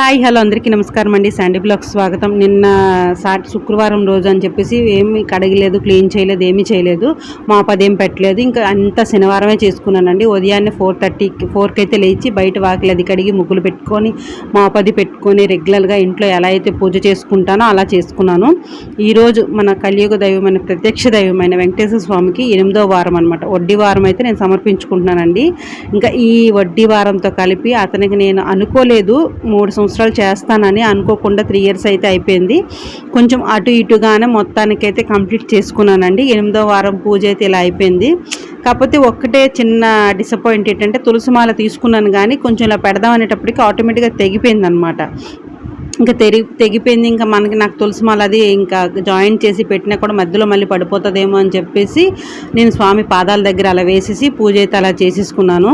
Hi hello అందరికీ నమస్కారం అండి. శాండీ బ్లాగ్ స్వాగతం. నిన్న సాటి శుక్రవారం రోజు అని చెప్పేసి ఏమి కడగలేదు క్లీన్ చేయలేదు ఏమీ చేయలేదు. మా పదేం పెట్టలేదు. ఇంకా అంత శనివారమే చేసుకున్నానండి. ఉదయాన్నే ఫోర్ థర్టీకి ఫోర్కి అయితే లేచి బయట వాకిలి అది కడిగి ముగ్గులు పెట్టుకొని మా పది పెట్టుకొని రెగ్యులర్గా ఇంట్లో ఎలా అయితే పూజ చేసుకుంటానో అలా చేసుకున్నాను. ఈరోజు మన కలియుగ దైవమైన ప్రత్యక్ష దైవమైన వెంకటేశ్వర స్వామికి ఎనిమిదో వారం అనమాట వడ్డీ వారం అయితే నేను సమర్పించుకుంటున్నానండి. ఇంకా ఈ వడ్డీ వారంతో కలిపి అతనికి నేను అనుకోలేదు మూడు సంవత్సరాలు చేస్తానని అనుకోకుండా త్రీ ఇయర్స్ అయితే అయిపోయింది. కొంచెం అటు ఇటుగానే మొత్తానికైతే కంప్లీట్ చేసుకున్నానండి. ఎనిమిదో వారం పూజ అయితే ఇలా అయిపోయింది. కాకపోతే ఒక్కటే చిన్న డిసప్పాయింట్ ఏంటంటే తులసిమాల తీసుకున్నాను కానీ కొంచెం ఇలా పెడదాం అనేటప్పటికి ఆటోమేటిక్గా తెగిపోయింది అనమాట ఇంకా తెగి తెగిపోయింది. ఇంకా మనకి నాకు తులసి మాల అది ఇంకా జాయిన్ చేసి పెట్టినా కూడా మధ్యలో మళ్ళీ పడిపోతుందేమో అని చెప్పేసి నేను స్వామి పాదాల దగ్గర అలా వేసేసి పూజ అయితే అలా చేసేసుకున్నాను.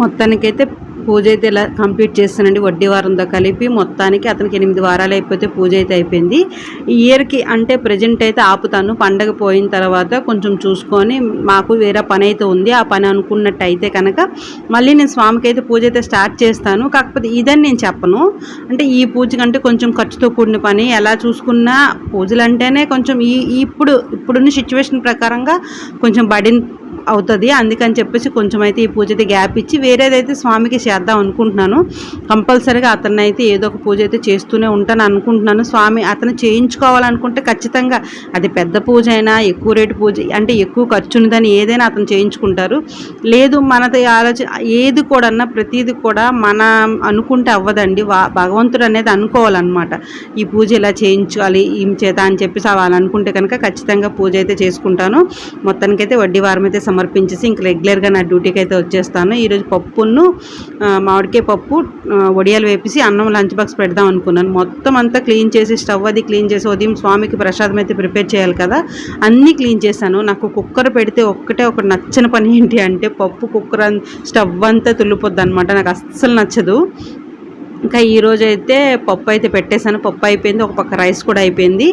మొత్తానికైతే పూజ అయితే ఇలా కంప్లీట్ చేస్తానండి. వడ్డీ వారంతో కలిపి మొత్తానికి అతనికి ఎనిమిది వారాలు అయిపోతే పూజ అయితే అయిపోయింది. ఈ ఇయర్కి అంటే ప్రజెంట్ అయితే ఆపుతాను. పండగ పోయిన తర్వాత కొంచెం చూసుకొని మాకు వేరే పని అయితే ఉంది. ఆ పని అనుకున్నట్టు అయితే కనుక మళ్ళీ నేను స్వామికి అయితే పూజ అయితే స్టార్ట్ చేస్తాను. కాకపోతే ఇదని నేను చెప్పను. అంటే ఈ పూజ కంటే కొంచెం ఖర్చుతో కూడిన పని. ఎలా చూసుకున్నా పూజలు అంటేనే కొంచెం ఈ ఇప్పుడు ఇప్పుడున్న సిచ్యువేషన్ ప్రకారంగా కొంచెం బడిన అవుతుంది. అందుకని చెప్పేసి కొంచెం అయితే ఈ పూజ అయితే గ్యాప్ ఇచ్చి వేరేదైతే స్వామికి చేద్దాం అనుకుంటున్నాను. కంపల్సరీగా అతన్ని అయితే ఏదో ఒక పూజ అయితే చేస్తూనే ఉంటాను అనుకుంటున్నాను. స్వామి అతను చేయించుకోవాలనుకుంటే ఖచ్చితంగా అది పెద్ద పూజ అయినా ఎక్కువ రేటు పూజ అంటే ఎక్కువ ఖర్చు ఉన్నదని ఏదైనా అతను చేయించుకుంటారు. లేదు మనది ఆలోచన ఏది కూడా ప్రతిది కూడా మన అనుకుంటే అవ్వదండి. వా భగవంతుడు అనేది అనుకోవాలన్నమాట. ఈ పూజ ఇలా చేయించాలి ఈ చేత అని చెప్పేసి వాళ్ళు అనుకుంటే కనుక ఖచ్చితంగా పూజ అయితే చేసుకుంటాను. మొత్తానికైతే వడ్డీ వారం అయితే సమర్పించేసి ఇంక రెగ్యులర్గా నా డ్యూటీకి అయితే వచ్చేస్తాను. ఈరోజు పప్పును మామిడికాయ పప్పు వడియాలు వేపేసి అన్నం లంచ్ బాక్స్ పెడదాం అనుకున్నాను. మొత్తం అంతా క్లీన్ చేసి స్టవ్ అది క్లీన్ చేసి ఉదయం స్వామికి ప్రసాదం అయితే ప్రిపేర్ చేయాలి కదా. అన్నీ క్లీన్ చేశాను. నాకు కుక్కర్ పెడితే ఒక్కటే ఒక నచ్చిన పని ఏంటి అంటే పప్పు కుక్కర్ స్టవ్ అంతా తుల్లిపోద్ది అనమాట నాకు అస్సలు నచ్చదు. ఇంకా ఈరోజు అయితే పప్పు అయితే పెట్టేశాను. పప్పు అయిపోయింది ఒక పక్క రైస్ కూడా అయిపోయింది.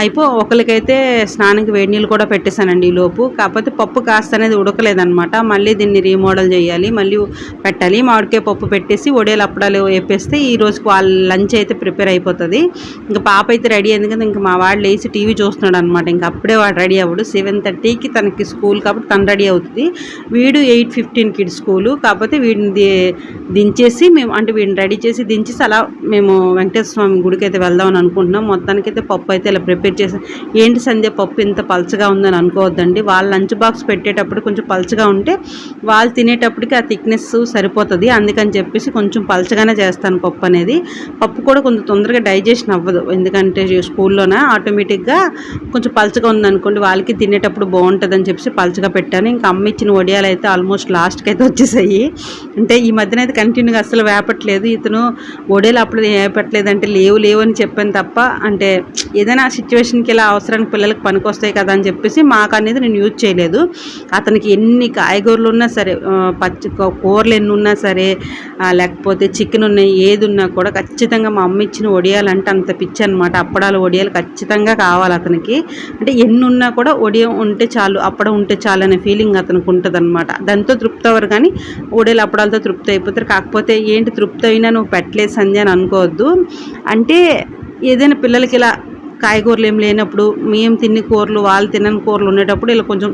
అయిపో ఒకరికైతే స్నానానికి వేడి నీళ్ళు కూడా పెట్టేశానండి ఈ లోపు. కాకపోతే పప్పు కాస్త అనేది ఉడకలేదనమాట మళ్ళీ దీన్ని రీమోడల్ చేయాలి మళ్ళీ పెట్టాలి. మామిడికాయ పప్పు పెట్టేసి ఒడేలు అప్పడాలు వేపేస్తే ఈ రోజుకి వాళ్ళ లంచ్ అయితే ప్రిపేర్ అయిపోతుంది. ఇంకా పాప అయితే రెడీ అయింది కదా ఇంకా మా వాడు లేచి టీవీ చూస్తున్నాడు అనమాట ఇంకా అప్పుడే వాడు రెడీ అవ్వడు. సెవెన్ థర్టీకి తనకి స్కూల్ కాబట్టి తను రెడీ అవుతుంది. వీడు ఎయిట్ ఫిఫ్టీన్కి స్కూలు. కాకపోతే వీడిని దించేసి మేము అంటే వీడిని రెడీ చేసి దించి అలా మేము వెంకటేశ్వర స్వామి గుడికి అయితే వెళ్దామని అనుకుంటున్నాం. మొత్తానికైతే పప్పు అయితే ఇలా ప్రిపేర్ చేసాం ఏంటి సంధ్య పప్పు ఇంత పలచగా ఉందని అనుకోవద్దండి. వాళ్ళ లంచ్ బాక్స్ పెట్టేటప్పుడు కొంచెం పలచగా ఉంటే వాళ్ళు తినేటప్పటికి ఆ థిక్నెస్ సరిపోతుంది. అందుకని చెప్పేసి కొంచెం పలచగానే చేస్తాను పప్పు అనేది. పప్పు కూడా కొంచెం తొందరగా డైజెషన్ అవ్వదు. ఎందుకంటే స్కూల్లోనే ఆటోమేటిక్గా కొంచెం పలచగా ఉందనుకోండి వాళ్ళకి తినేటప్పుడు బాగుంటుంది అని చెప్పేసి పలచగా పెట్టాను. ఇంకా అమ్మ ఇచ్చిన వడియాలు అయితే ఆల్మోస్ట్ లాస్ట్కి అయితే వచ్చేసాయి. అంటే ఈ మధ్యన అయితే కంటిన్యూగా అసలు వేపట్లేదు. ఇతను ఒడేలు అప్పుడు పెట్టలేదంటే లేవు లేవు అని చెప్పాను తప్ప అంటే ఏదైనా సిచ్యువేషన్కి ఇలా అవసరానికి పిల్లలకి పనికొస్తాయి కదా అని చెప్పేసి మాకు అనేది నేను యూజ్ చేయలేదు. అతనికి ఎన్ని కాయగూరలు ఉన్నా సరే పచ్చి కూరలు ఎన్ని ఉన్నా సరే లేకపోతే చికెన్ ఉన్నాయి ఏది ఉన్నా కూడా ఖచ్చితంగా మా అమ్మ ఇచ్చిన వడియాలంటే అంత పిచ్చి అనమాట అప్పడాలు వడియాలు ఖచ్చితంగా కావాలి అతనికి. అంటే ఎన్ని ఉన్నా కూడా వడియం ఉంటే చాలు అప్పడం ఉంటే చాలు అనే ఫీలింగ్ అతనికి ఉంటుంది అనమాట దాంతో తృప్తి అవ్వరు కానీ వడియాలు అప్పడాలతో తృప్తి అయిపోతారు. కాకపోతే ఏంటి తృప్తి అయినా నువ్వు పెట్టలేదు సంధ్య అని అనుకోవద్దు. అంటే ఏదైనా పిల్లలకి ఇలా కాయగూరలు ఏం లేనప్పుడు మేము తిన్ని కూరలు వాళ్ళు తినని కూరలు ఉండేటప్పుడు ఇలా కొంచెం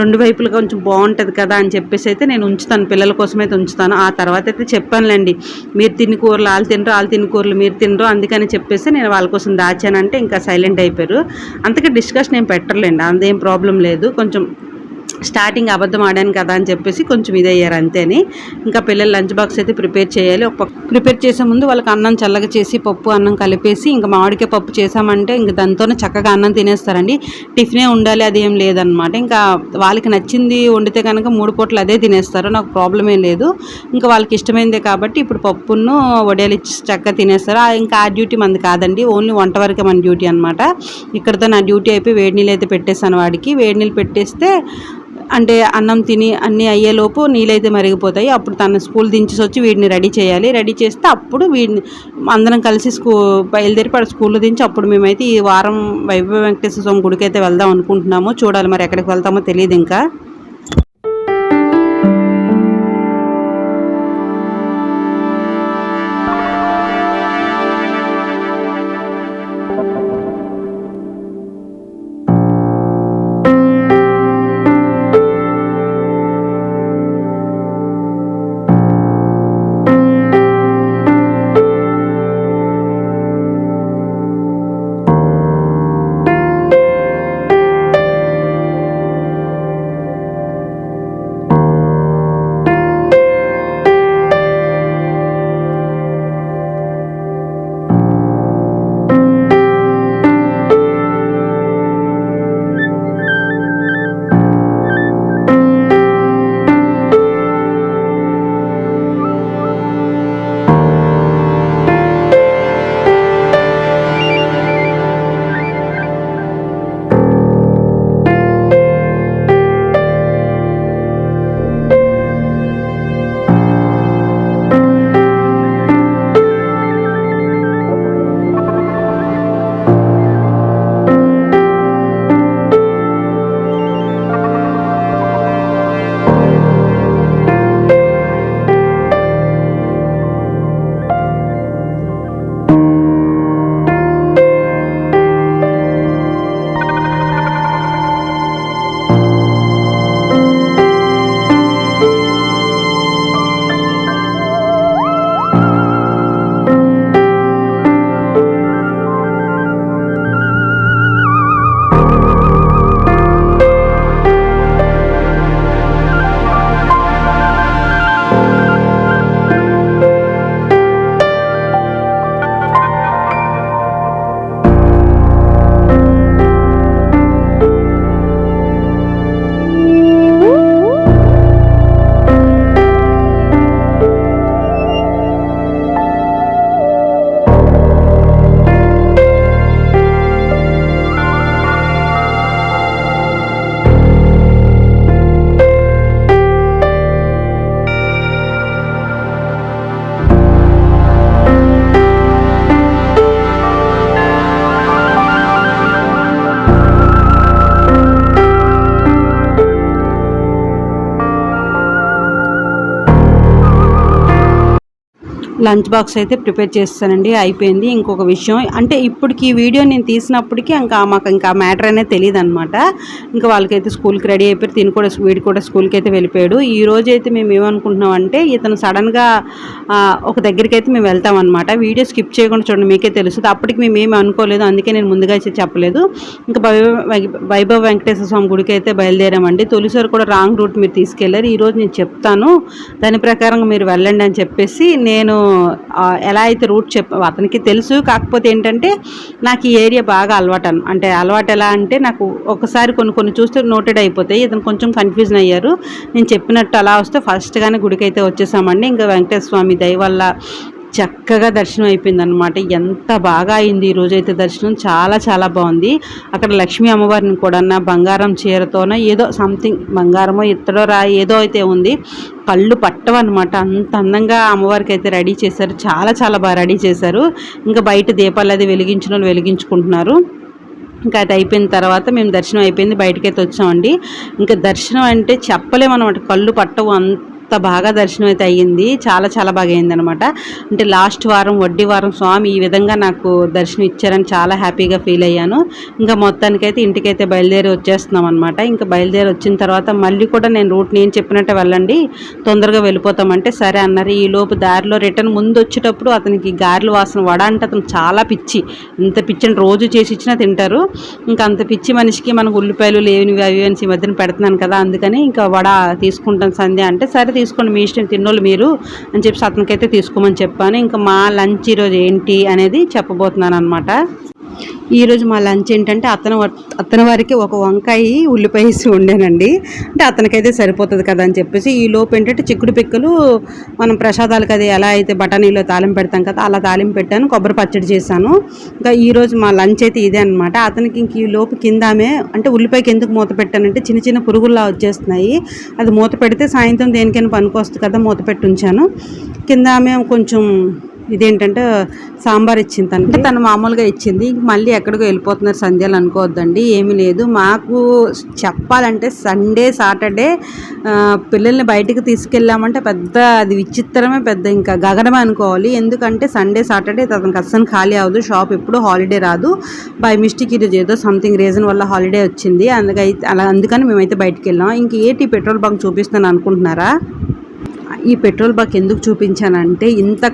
రెండు వైపులు కొంచెం బాగుంటుంది కదా అని చెప్పేసి అయితే నేను ఉంచుతాను. పిల్లల కోసం అయితే ఉంచుతాను. ఆ తర్వాత అయితే చెప్పానులేండి మీరు తిన్ని కూరలు వాళ్ళు తినరు వాళ్ళు తిని కూరలు మీరు తినరు అందుకని చెప్పేసి నేను వాళ్ళ కోసం దాచానంటే ఇంకా సైలెంట్ అయిపోయారు. అంతకే డిస్కషన్ ఏం పెట్టర్లేండి అందేం ప్రాబ్లం లేదు. కొంచెం స్టార్టింగ్ అబద్ధం ఆడాను కదా అని చెప్పేసి కొంచెం ఇదయ్యారు అంతేని. ఇంకా పిల్లలు లంచ్ బాక్స్ అయితే ప్రిపేర్ చేయాలి. ఒక ప్రిపేర్ చేసే ముందు వాళ్ళకి అన్నం చల్లగా చేసి పప్పు అన్నం కలిపేసి ఇంకా మామిడికాయ పప్పు చేసామంటే ఇంకా దాంతోనే చక్కగా అన్నం తినేస్తారండి. టిఫినే ఉండాలి అది ఏం లేదనమాట ఇంకా వాళ్ళకి నచ్చింది వండితే కనుక మూడు పూటలు అదే తినేస్తారు నాకు ప్రాబ్లం ఏం లేదు. ఇంకా వాళ్ళకి ఇష్టమైందే కాబట్టి ఇప్పుడు పప్పును వడియాలు ఇచ్చి చక్కగా తినేస్తారు. ఇంకా ఆ డ్యూటీ మంది కాదండి ఓన్లీ వంట వరకే మన డ్యూటీ అనమాట ఇక్కడతో నా డ్యూటీ అయిపోయి వేడి నీళ్ళు అయితే పెట్టేస్తాను వాడికి. వేడి నీళ్ళు పెట్టేస్తే అంటే అన్నం తిని అన్నీ అయ్యేలోపు నీళ్ళైతే మరిగిపోతాయి. అప్పుడు తన స్కూల్ దించేసి వచ్చి వీడిని రెడీ చేయాలి. రెడీ చేస్తే అప్పుడు వీడిని అందరం కలిసి స్కూ బయలుదేరి పడు స్కూల్లో దించి అప్పుడు మేమైతే ఈ వారం వైభవ వెంకటేశ్వర స్వామి గుడికి అయితే వెళ్దాం అనుకుంటున్నాము. చూడాలి మరి ఎక్కడికి వెళ్తామో తెలియదు ఇంకా. లంచ్ బాక్స్ అయితే ప్రిపేర్ చేస్తానండి అయిపోయింది. ఇంకొక విషయం అంటే ఇప్పటికి ఈ వీడియో నేను తీసినప్పటికీ ఇంకా మాకు ఇంకా మ్యాటర్ అనేది తెలియదు అనమాట ఇంకా వాళ్ళకైతే స్కూల్కి రెడీ అయిపోయి తిని కూడా వీడి కూడా స్కూల్కి అయితే వెళ్ళిపోయాడు. ఈ రోజు అయితే మేము ఏమనుకుంటున్నాం అంటే ఇతను సడన్గా ఒక దగ్గరికి అయితే మేము వెళ్తాం అనమాట వీడియో స్కిప్ చేయకుండా చూడండి మీకే తెలుస్తుంది. అప్పటికి మేము ఏమి అనుకోలేదు అందుకే నేను ముందుగా అయితే చెప్పలేదు. ఇంకా వైభవ్ వెంకటేశ్వర స్వామి గుడికి అయితే బయలుదేరామండి. తొలిసారి కూడా రాంగ్ రూట్ మీరు తీసుకెళ్ళారు. ఈరోజు నేను చెప్తాను దాని ప్రకారం మీరు వెళ్ళండి అని చెప్పేసి నేను ఎలా అయితే రూట్ చెప్ అతనికి తెలుసు. కాకపోతే ఏంటంటే నాకు ఈ ఏరియా బాగా అలవాటు అంటే అలవాటు ఎలా అంటే నాకు ఒకసారి కొన్ని కొన్ని చూస్తే నోటెడ్ అయిపోతాయి. ఇతను కొంచెం కన్ఫ్యూజన్ అయ్యారు. నేను చెప్పినట్టు అలా వస్తే ఫస్ట్గానే గుడికి అయితే వచ్చేసామండి. ఇంకా వెంకటేశ్వర స్వామి దయ వల్ల చక్కగా దర్శనం అయిపోయింది అనమాట ఎంత బాగా అయింది ఈరోజు అయితే దర్శనం. చాలా చాలా బాగుంది. అక్కడ లక్ష్మీ అమ్మవారిని కూడా బంగారం చీరతోనో ఏదో సంథింగ్ బంగారమో ఇత్తడో రా ఏదో అయితే ఉంది. కళ్ళు పట్టవన్నమాట. అంత అందంగా అమ్మవారికి అయితే రెడీ చేశారు. చాలా చాలా బాగా రెడీ చేశారు. ఇంకా బయట దీపాలు అది వెలిగించిన వెలిగించుకుంటున్నారు. ఇంకా అది అయిపోయిన తర్వాత మేము దర్శనం అయిపోయింది. బయటకైతే వచ్చామండి. ఇంకా దర్శనం అంటే చెప్పలేమన్నమాట. కళ్ళు పట్టవు. అంత అంత బాగా దర్శనం అయితే అయ్యింది. చాలా చాలా బాగా అయింది అనమాట అంటే లాస్ట్ వారం వడ్డీ వారం స్వామి ఈ విధంగా నాకు దర్శనం ఇచ్చారని చాలా హ్యాపీగా ఫీల్ అయ్యాను. ఇంకా మొత్తానికైతే ఇంటికైతే బయలుదేరి వచ్చేస్తున్నాం అనమాట ఇంకా బయలుదేరి వచ్చిన తర్వాత మళ్ళీ కూడా నేను రూట్ నేను చెప్పినట్టే వెళ్ళండి తొందరగా వెళ్ళిపోతామంటే సరే అన్నారు. ఈ లోపు దారిలో రిటర్న్ ముందు వచ్చేటప్పుడు అతనికి గారెలు వాసన వడ అంటే అతను చాలా పిచ్చి. ఇంత పిచ్చి రోజు చేసి ఇచ్చినా తింటారు. ఇంకా అంత పిచ్చి మనిషికి మనకు ఉల్లిపాయలు లేనివి అవి అని ఈ మధ్యన పెడుతున్నాను కదా అందుకని ఇంకా వడ తీసుకుంటాం సంధ్య అంటే సరే తీసుకోండి మీ ఇష్టం తిన్నోళ్ళు మీరు అని చెప్పి అతనికైతే తీసుకోమని చెప్పాను. ఇంకా మా లంచ్ ఈరోజు ఏంటి అనేది చెప్పబోతున్నాను అనమాట ఈరోజు మా లంచ్ ఏంటంటే అతను అతని వారికి ఒక వంకాయ ఉల్లిపాయ వేసి ఉండేనండి అంటే అతనికైతే సరిపోతుంది కదా అని చెప్పేసి ఈ లోపు ఏంటంటే చిక్కుడు పిక్కలు మనం ప్రసాదాలకు అది ఎలా అయితే బఠానీలో తాలింపు పెడతాం కదా అలా తాలింపు పెట్టాను కొబ్బరి పచ్చడి చేశాను. ఇంకా ఈరోజు మా లంచ్ అయితే ఇదే అనమాట అతనికి ఇంక ఈ లోపు కిందామే అంటే ఉల్లిపాయకి ఎందుకు మూత పెట్టానంటే చిన్న చిన్న పురుగుల్లా వచ్చేస్తున్నాయి. అది మూత పెడితే సాయంత్రం దేనికైనా పనికొస్తుంది కదా మూత పెట్టి ఉంచాను. కింద ఆమె కొంచెం ఇదేంటంటే సాంబార్ ఇచ్చింది అంటే తను మామూలుగా ఇచ్చింది. మళ్ళీ ఎక్కడికో వెళ్ళిపోతున్నారు సంధ్యలు అనుకోవద్దండి ఏమీ లేదు. మాకు చెప్పాలంటే సండే సాటర్డే పిల్లల్ని బయటికి తీసుకెళ్ళామంటే పెద్ద అది విచిత్రమే పెద్ద ఇంకా గగనమే అనుకోవాలి. ఎందుకంటే సండే సాటర్డే తనకు అస్సలు ఖాళీ అవ్వదు. షాప్ ఎప్పుడు హాలిడే రాదు. బై మిస్టేక్ ఈరోజు ఏదో సంథింగ్ రీజన్ వల్ల హాలిడే వచ్చింది. అందుకైతే అలా అందుకని మేమైతే బయటికి వెళ్ళాం. ఇంక ఏటి పెట్రోల్ బంక్ చూపిస్తాను అనుకుంటున్నారా? ఈ పెట్రోల్ బంక్ ఎందుకు చూపించానంటే ఇంత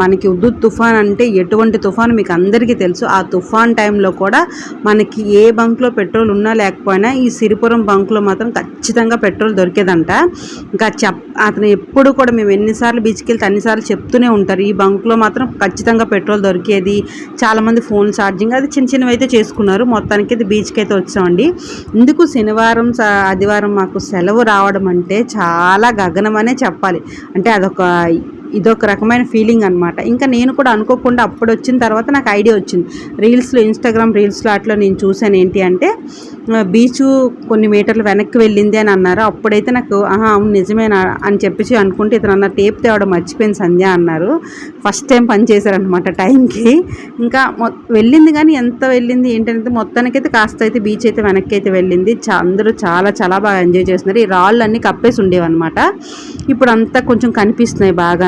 మనకి ఉద్దు తుఫాన్ అంటే ఎటువంటి తుఫాన్ మీకు అందరికీ తెలుసు. ఆ తుఫాన్ టైంలో కూడా మనకి ఏ బంక్లో పెట్రోల్ ఉన్నా లేకపోయినా ఈ సిరిపురం బంక్లో మాత్రం ఖచ్చితంగా పెట్రోల్ దొరికేదంట. ఇంకా చెప్ అతను ఎప్పుడు కూడా మేము ఎన్నిసార్లు బీచ్కి వెళ్తే అన్నిసార్లు చెప్తూనే ఉంటారు. ఈ బంక్లో మాత్రం ఖచ్చితంగా పెట్రోల్ దొరికేది. చాలామంది ఫోన్ ఛార్జింగ్ అది చిన్న చిన్నవి అయితే చేసుకున్నారు. మొత్తానికి అయితే బీచ్కి అయితే వచ్చామండి. ఇందుకు శనివారం ఆదివారం మాకు సెలవు రావడం అంటే చాలా గగనమనే చెప్పాలి. అంటే అదొక ఇదొక రకమైన ఫీలింగ్ అనమాట ఇంకా నేను కూడా అనుకోకుండా అప్పుడు వచ్చిన తర్వాత నాకు ఐడియా వచ్చింది. రీల్స్లో ఇన్స్టాగ్రామ్ రీల్స్లో అట్లా నేను చూశాను ఏంటి అంటే బీచ్ కొన్ని మీటర్లు వెనక్కి వెళ్ళింది అని అన్నారు. అప్పుడైతే నాకు ఆహా అవును నిజమేనా? అని చెప్పేసి అనుకుంటే ఇతను అన్న టేప్ తేవడం మర్చిపోయింది సంధ్య అన్నారు. ఫస్ట్ టైం పని చేశారనమాట టైంకి. ఇంకా వెళ్ళింది కానీ ఎంత వెళ్ళింది ఏంటంటే మొత్తానికైతే కాస్త అయితే బీచ్ అయితే వెనక్కి అయితే వెళ్ళింది. అందరూ చాలా చాలా బాగా ఎంజాయ్ చేస్తున్నారు. ఈ రాళ్ళు అన్నీ కప్పేసి ఉండేవన్నమాట. ఇప్పుడు అంతా కొంచెం కనిపిస్తున్నాయి బాగా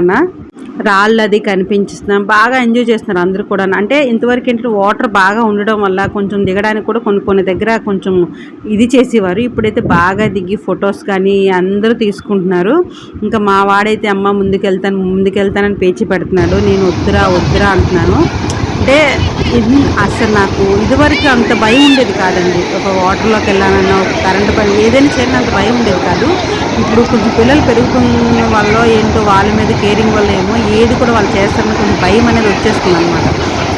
రాళ్ళు అది కనిపించిస్తున్నాం. బాగా ఎంజాయ్ చేస్తున్నారు అందరూ కూడా. అంటే ఇంతవరకు ఏంటంటే వాటర్ బాగా ఉండడం వల్ల కొంచెం దిగడానికి కూడా కొన్ని కొన్ని దగ్గర కొంచెం ఇది చేసేవారు. ఇప్పుడైతే బాగా దిగి ఫొటోస్ కానీ అందరూ తీసుకుంటున్నారు. ఇంకా మా వాడైతే అమ్మ ముందుకెళ్తాను ముందుకెళ్తానని పేచి పెడుతున్నాడు. నేను వద్దురా వద్దురా అంటున్నాను. అంటే అసలు నాకు ఇదివరకు అంత భయం ఉండేది కాదండి. ఒక వాటర్లోకి వెళ్ళాలన్నా ఒక కరెంటు పని ఏదైనా చేయాలని అంత భయం ఉండేది కాదు. ఇప్పుడు కొంచెం పిల్లలు పెరుగుతున్న వల్ల ఏంటో వాళ్ళ మీద కేరింగ్ వల్ల ఏమో ఏది కూడా వాళ్ళు చేస్తారని కొంచెం భయం అనేది వచ్చేస్తుంది అనమాట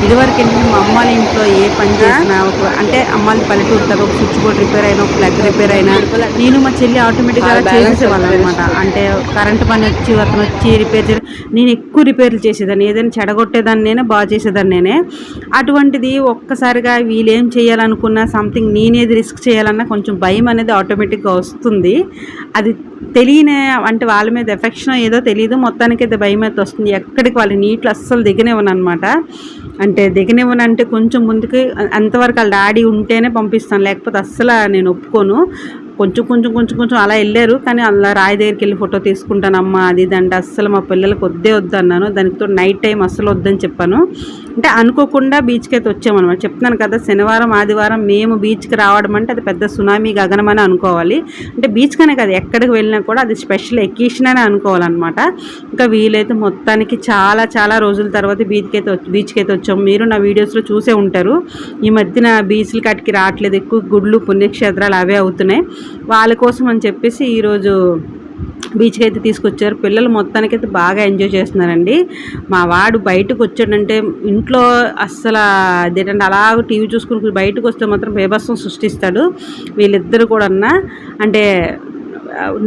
ఇదివరకు మా అమ్మాళ్ళ ఇంట్లో ఏ పని చేసినా ఒక అంటే అమ్మాళ్ళ పల్లెటూరు ఒక స్విచ్ బోర్డ్ రిపేర్ అయినా ఒక ప్లగ్ రిపేర్ అయినా నేను మా చెల్లి ఆటోమేటిక్గా చేసేసేవాళ్ళం అనమాట అంటే కరెంట్ పని వచ్చి అతను వచ్చి రిపేర్ చేసి నేను ఎక్కువ రిపేర్లు చేసేదాన్ని. ఏదైనా చెడగొట్టేదాన్ని నేనే బాగా చేసేదాన్ని నేనే. అటువంటిది ఒక్కసారిగా వీళ్ళేం చేయాలనుకున్నా సంథింగ్ నేనేది రిస్క్ చేయాలన్నా కొంచెం భయం అనేది ఆటోమేటిక్గా వస్తుంది. అది తెలియని అంటే వాళ్ళ మీద ఎఫెక్షన్ ఏదో తెలియదు మొత్తానికి అయితే భయం అయితే వస్తుంది. ఎక్కడికి వాళ్ళ నీటిలో అస్సలు దిగనివ్వను అనమాట అంటే దిగనివ్వను అంటే కొంచెం ముందుకు అంతవరకు వాళ్ళ డాడీ ఉంటేనే పంపిస్తాను లేకపోతే అస్సలు నేను ఒప్పుకోను. కొంచెం కొంచెం కొంచెం కొంచెం అలా వెళ్ళారు. కానీ అలా రాయి దగ్గరికి వెళ్ళి ఫోటో తీసుకుంటానమ్మా అది దండి అస్సలు మా పిల్లలకు వద్దే వద్దు అన్నాను. దానితో నైట్ టైం అస్సలు వద్దని చెప్పాను. అంటే అనుకోకుండా బీచ్కి అయితే వచ్చామన్నమాట. చెప్తున్నాను కదా శనివారం ఆదివారం మేము బీచ్కి రావడం అంటే అది పెద్ద సునామీ గగనం అని అనుకోవాలి. అంటే బీచ్ కనే కదా ఎక్కడికి వెళ్ళినా కూడా అది స్పెషల్ ఎక్కేషన్ అని అనుకోవాలన్నమాట. ఇంకా వీలైతే మొత్తానికి చాలా చాలా రోజుల తర్వాత బీచ్కి అయితే బీచ్కి అయితే వచ్చాము. మీరు నా వీడియోస్లో చూసే ఉంటారు. ఈ మధ్యన బీచ్లు కట్టికి రావట్లేదు. ఎక్కువ గుడ్లు పుణ్యక్షేత్రాలు అవే అవుతున్నాయి. వాళ్ళ కోసం అని చెప్పేసి ఈరోజు బీచ్కి అయితే తీసుకొచ్చారు. పిల్లలు మొత్తానికి అయితే బాగా ఎంజాయ్ చేస్తున్నారండి. మా వాడు బయటకు వచ్చాడంటే ఇంట్లో అస్సలు అదేంటంటే అలా టీవీ చూసుకుని బయటకు వస్తే మాత్రం బేభత్సం సృష్టిస్తాడు. వీళ్ళిద్దరు కూడా అంటే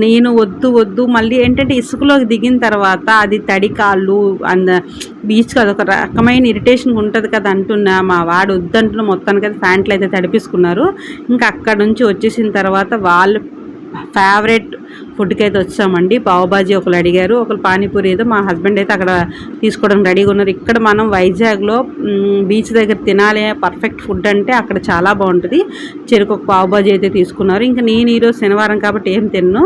నేను వద్దు వద్దు మళ్ళీ ఏంటంటే ఇసుకలోకి దిగిన తర్వాత అది తడి కాళ్ళు అంద బీచ్కి అదొక ఒక రకమైన ఇరిటేషన్ ఉంటుంది కదా అంటున్నా. మా వాడు వద్దంటున్న మొత్తానికి అయితే ప్యాంట్లు అయితే తడిపిసుకున్నారు. ఇంకా అక్కడ నుంచి వచ్చేసిన తర్వాత వాళ్ళు ఫేవరెట్ ఫుడ్కి అయితే వచ్చామండి. పావుబాజీ ఒకరు అడిగారు. ఒకరు పానీపూరి ఏదో మా హస్బెండ్ అయితే అక్కడ తీసుకోవడానికి రెడీగా ఉన్నారు. ఇక్కడ మనం వైజాగ్లో బీచ్ దగ్గర తినాలి పర్ఫెక్ట్ ఫుడ్ అంటే అక్కడ చాలా బాగుంటుంది. చెరుకు ఒక పావుబాజీ అయితే తీసుకున్నారు. ఇంకా నేను ఈరోజు శనివారం కాబట్టి ఏం తిన్ను.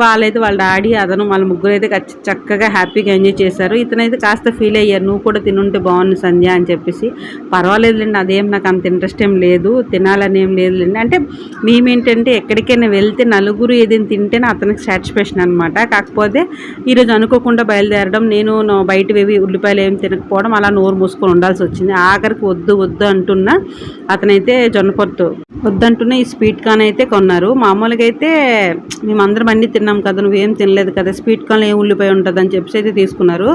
వాళ్ళైతే వాళ్ళ డాడీ అతను వాళ్ళ ముగ్గురు అయితే చక్కగా హ్యాపీగా ఎంజాయ్ చేశారు. ఇతనైతే కాస్త ఫీల్ అయ్యారు. నువ్వు కూడా తినుంటే బాగుంది సంధ్య అని చెప్పేసి. పర్వాలేదులేండి. అదేం నాకు అంత ఇంట్రెస్ట్ ఏం లేదు. తినాలని ఏం లేదులేండి. అంటే మేమేంటంటే ఎక్కడికైనా వెళ్తే నలుగురు ఏదైనా తింటేనే అతనికి సాటిస్ఫాక్షన్ అనమాట కాకపోతే ఈరోజు అనుకోకుండా బయలుదేరడం నేను బయటవేవి ఉల్లిపాయలు ఏమి తినకపోవడం అలా నోరు మూసుకొని ఉండాల్సి వచ్చింది. ఆఖరికి వద్దు వద్దు అంటున్నా అతనైతే జొన్నపొత్తు వద్దంటూనే ఈ స్వీట్ కార్న్ అయితే కొన్నారు. మామూలుగా అయితే మేమందరం అన్నీ తిన్నాం కదా నువ్వేం తినలేదు కదా స్వీట్ కార్న్ ఏం ఉల్లిపాయ ఉంటుంది అని చెప్పేసి అయితే తీసుకున్నారు.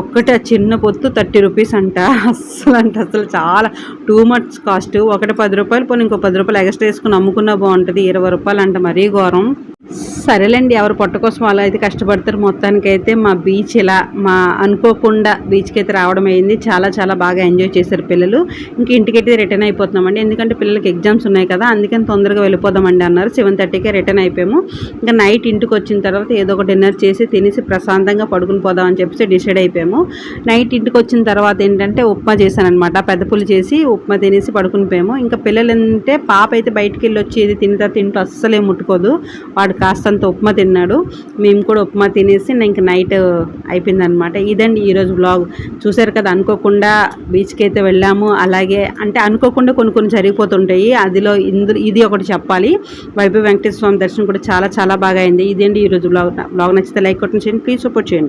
ఒక్కటి ఆ చిన్న పొత్తు థర్టీ రూపీస్ అంట. అస్సలు అంటే అసలు చాలా టూ మచ్ కాస్ట్. ఒకటి పది రూపాయలు పోనీ ఇంకో పది రూపాయలు ఎక్స్ట్రా వేసుకుని అమ్ముకున్నా బాగుంటుంది. ఇరవై రూపాయలు అంట మరీ ఘోరం. సరేలేండి ఎవరు పొట్ట కోసం అలా అయితే కష్టపడతారు. మొత్తానికైతే మా బీచ్ ఇలా మా అనుకోకుండా బీచ్కి అయితే రావడం అయింది. చాలా చాలా బాగా ఎంజాయ్ చేశారు పిల్లలు. ఇంక ఇంటికైతే రిటర్న్ అయిపోతున్నామండి. ఎందుకంటే పిల్లలకి ఎగ్జామ్స్ ఉన్నాయి కదా అందుకని తొందరగా వెళ్ళిపోదామండి అన్నారు. సెవెన్ థర్టీకే రిటర్న్ అయిపోయాము. ఇంకా నైట్ ఇంటికి వచ్చిన తర్వాత ఏదో ఒక డిన్నర్ చేసి తినేసి ప్రశాంతంగా పడుకుని పోదామని చెప్పేసి డిసైడ్ అయిపోయాము. నైట్ ఇంటికి వచ్చిన తర్వాత ఏంటంటే ఉప్మా చేశానమాట పెద్ద పులు చేసి ఉప్మా తినేసి పడుకుని పోయాము. ఇంకా పిల్లలు అంటే పాప అయితే బయటికి వెళ్ళి వచ్చి ఇది తర్వాత తింటూ అస్సలే ముట్టుకోదు. వాడు కాస్తంత ఉప్మా తిన్నాడు. మేము కూడా ఉప్మా తినేసి ఇంక నైట్ అయిపోయిందనమాట ఇదండి ఈరోజు బ్లాగ్ చూసారు కదా అనుకోకుండా బీచ్కి అయితే వెళ్ళాము. అలాగే అంటే అనుకోకుండా కొన్ని కొన్ని జరిగిపోతుంటాయి. అదిలో ఇందులో ఇది ఒకటి చెప్పాలి. వైభవ వెంకటేశ్వర స్వామి దర్శనం కూడా చాలా చాలా బాగా అయింది. ఇదండి ఈరోజు బ్లాగ్ బ్లాగ్ నచ్చితే లైక్ కొట్టండి చేయండి. ప్లీజ్ సపోర్ట్ చేయండి.